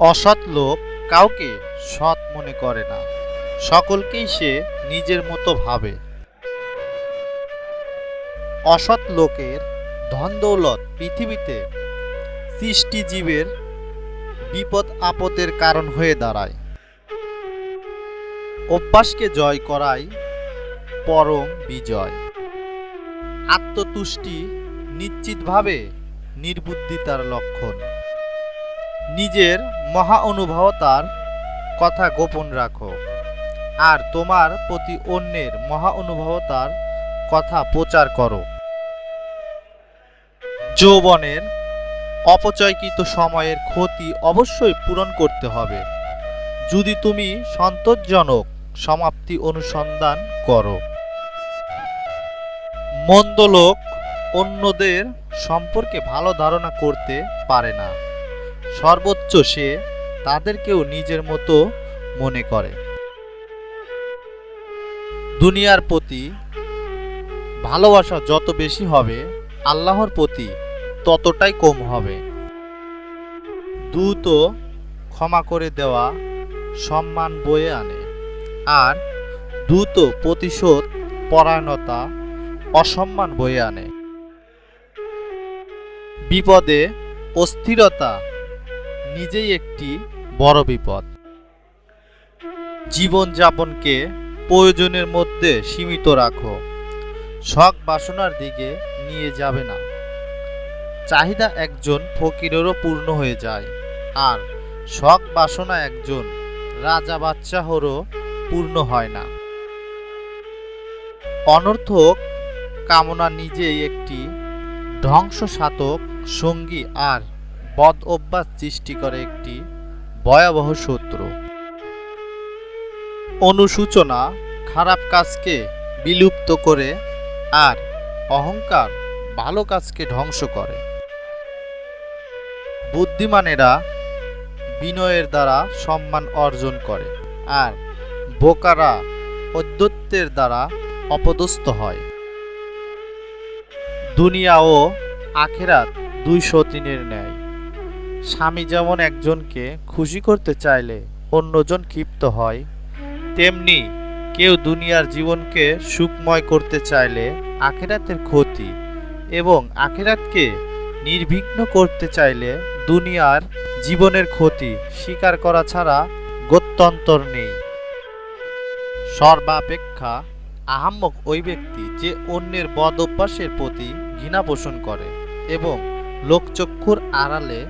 অসৎ লোক কাউকে সৎ মনে করে না। সকলকেই সে নিজের মতো ভাবে। অসৎ লোকের ধন দৌলত পৃথিবীতে সৃষ্টিজীবের বিপদ আপদের কারণ হয়ে দাঁড়ায়। অভ্যাসকে জয় করাই পরম বিজয়। আত্মতুষ্টি নিশ্চিতভাবে নির্বুদ্ধিতার লক্ষণ। নিজের মহা অনুভবতার কথা গোপন রাখো। আর তোমার প্রতি অন্যের মহা অনুভবতার কথা প্রচার করো। যৌবনের অপচয়কৃত সময়ের ক্ষতি অবশ্যই পূরণ করতে হবে। যদি তুমি সন্তোষজনক সমাপ্তি অনুসন্ধান করো। মন্দ লোক অন্যদের সম্পর্কে ভালো ধারণা করতে পারে না। সর্বোচ্চ সে তাদেরকেও নিজের মতো মনে করে। দুনিয়ার প্রতি ভালোবাসা যত বেশি হবে, আল্লাহর প্রতি ততটাই কম হবে। দ্রুত ক্ষমা করে দেওয়া সম্মান বয়ে আনে আর দ্রুত প্রতিশোধ, পরায়ণতা, অসম্মান বয়ে আনে। বিপদে অস্থিরতা নিজেই একটি বড় বিপদ। জীবনযাপনকে প্রয়োজনের মধ্যে সীমিত রাখো। শখ বাসনার দিকে নিয়ে যাবে না। চাহিদা একজন ফকিরেরও পূর্ণ হয়ে যায় আর শখ বাসনা একজন রাজা বাচ্চাহরও পূর্ণ হয় না। অনর্থক কামনা নিজেই একটি ধ্বংসসাধক সঙ্গী আর বদ অভ্যাস সৃষ্টি করে একটি ভয়াবহ শত্রু। অনুসূচনা খারাপ কাজকে বিলুপ্ত করে আর অহংকার ভালো কাজকে ধ্বংস করে। বুদ্ধিমানেরা বিনয়ের দ্বারা সম্মান অর্জন করে আর বোকারা অদ্যত্বের দ্বারা অপদস্থ হয়। দুনিয়া ও আখেরাত দুই সতীনের ন্যায়। স্বামী যেমন একজনকে খুশি করতে চাইলে অন্যজন ক্ষিপ্ত হয়, তেমনি কেউ দুনিয়ার জীবনকে সুখময় করতে চাইলে আখেরাতের ক্ষতি এবং আখেরাতকে নির্বিঘ্ন করতে চাইলে দুনিয়ার জীবনের ক্ষতি স্বীকার করা ছাড়া গত্যন্তর নেই। সর্বাপেক্ষা আহাম্মক ওই ব্যক্তি যে অন্যের বদ অভ্যাসের প্রতি ঘৃণা পোষণ করে এবং লোকচক্ষুর আড়ালে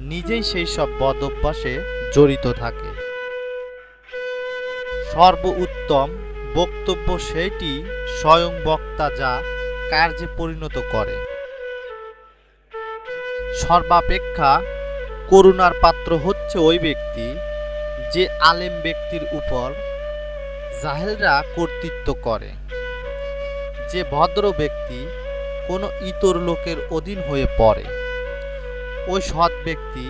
নিজেই সেই সব বদ অভ্যাসে জড়িত থাকে। সর্ব উত্তম বক্তব্য সেইটি স্বয়ং বক্তা যা কার্যে পরিণত করে। সর্বাপেক্ষা করুণার পাত্র হচ্ছে ওই ব্যক্তি যে আলেম ব্যক্তির উপর জাহেলরা কর্তৃত্ব করে। যে ভদ্র ব্যক্তি কোনো ইতর লোকের অধীন হয়ে পড়ে। ওই সৎ ব্যক্তি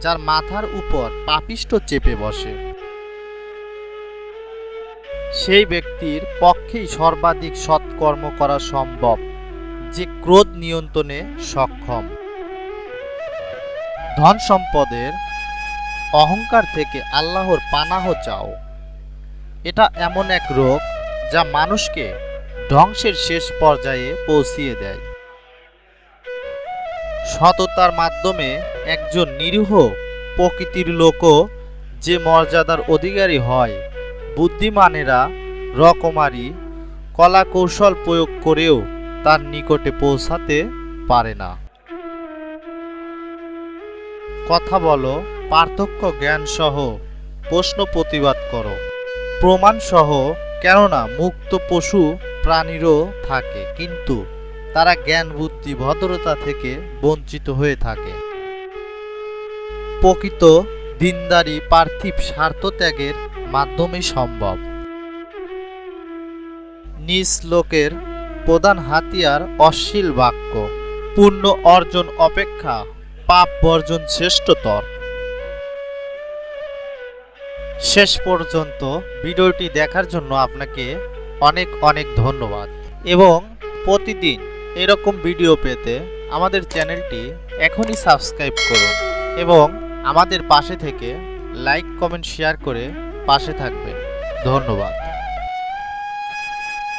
যার মাথার উপর পাপিষ্ট চেপে বসে। সেই ব্যক্তির পক্ষেই সর্বাধিক সৎকর্ম করা সম্ভব, যে ক্রোধ নিয়ন্ত্রণে সক্ষম। ধন সম্পদের অহংকার থেকে আল্লাহর পানাহ চাও। এটা এমন এক রোগ যা মানুষকে ধ্বংসের শেষ পর্যায়ে পৌঁছিয়ে দেয়। সততার মাধ্যমে একজন নিরীহ প্রকৃতির লোকও যে মর্যাদার অধিকারী হয়, বুদ্ধিমানেরা রকমারি কলা কৌশল প্রয়োগ করেও তার নিকটে পৌঁছাতে পারে না। কথা বলো, পার্থক্য জ্ঞান সহ প্রশ্ন প্রতিবাদ করো। প্রমাণ সহ কেননা মুক্ত পশু প্রাণীরও থাকে, কিন্তু তারা জ্ঞান, বুদ্ধি, ভদ্রতা থেকে বঞ্চিত হয়ে থাকে। প্রকৃত দিনদারি, পার্থিব স্বার্থ ত্যাগের মাধ্যমে সম্ভব। নিজ লোকের প্রধান হাতিয়ার অশ্লীল বাক্য, পূর্ণ অর্জন অপেক্ষা, পাপ বর্জন শ্রেষ্ঠতর। শেষ পর্যন্ত ভিডিওটি দেখার জন্য আপনাকে অনেক অনেক ধন্যবাদ এবং প্রতিদিন এরকম ভিডিও পেতে আমাদের চ্যানেলটি এখনই সাবস্ক্রাইব করুন এবং আমাদের পাশে থেকে লাইক, কমেন্ট, শেয়ার করে পাশে থাকবেন। ধন্যবাদ।